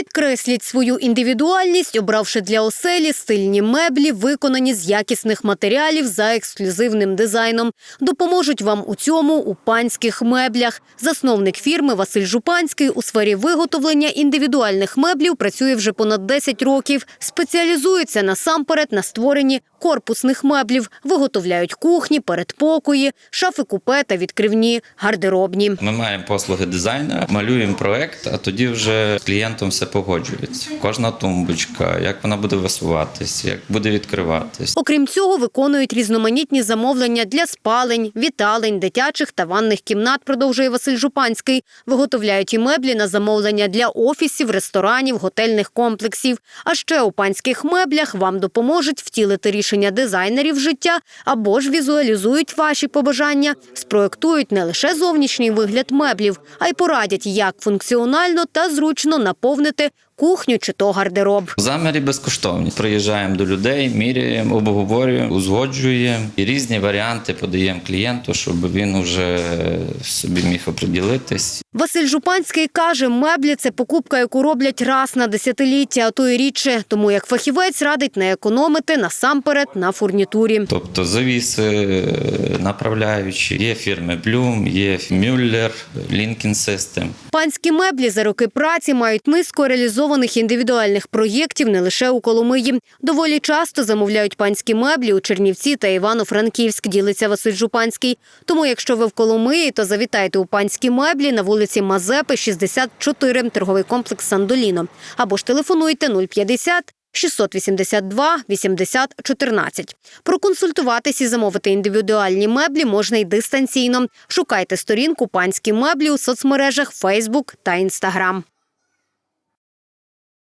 Підкресліть свою індивідуальність, обравши для оселі стильні меблі, виконані з якісних матеріалів за ексклюзивним дизайном. Допоможуть вам у цьому у панських меблях. Засновник фірми Василь Жупанський у сфері виготовлення індивідуальних меблів працює вже понад 10 років. Спеціалізується насамперед на створенні корпусних меблів. Виготовляють кухні, передпокої, шафи купе та відкривні гардеробні. Ми маємо послуги дизайнера, малюємо проект, а тоді вже клієнтом все погоджується. Кожна тумбочка, як вона буде висуватись, як буде відкриватись. Окрім цього, виконують різноманітні замовлення для спалень, віталень, дитячих та ванних кімнат, продовжує Василь Жупанський. Виготовляють і меблі на замовлення для офісів, ресторанів, готельних комплексів. А ще у панських меблях вам допоможуть втілити рішення дизайнерів життя або ж візуалізують ваші побажання, спроектують не лише зовнішній вигляд меблів, а й порадять, як функціонально та зручно наповнити продукты кухню чи то гардероб. Заміри безкоштовні. Приїжджаємо до людей, міряємо, обговорюємо, узгоджуємо і різні варіанти подаємо клієнту, щоб він вже собі міг оприділитись. Василь Жупанський каже, меблі це покупка, яку роблять раз на десятиліття, а то й рідше. Тому як фахівець радить не економити насамперед на фурнітурі. Тобто завіси, е, направляючі. Є фірми Bloom, є Müller, Lincoln System. Панські меблі за роки праці мають низку реалізованих індивідуальних проєктів не лише у Коломиї. Доволі часто замовляють панські меблі у Чернівці та Івано-Франківськ, ділиться Василь Жупанський. Тому, якщо ви в Коломиї, то завітайте у панські меблі на вулиці Мазепи, 64, торговий комплекс Сандоліно. Або ж телефонуйте 050 682 80 14. Проконсультуватись і замовити індивідуальні меблі можна й дистанційно. Шукайте сторінку панські меблі у соцмережах Facebook та Instagram.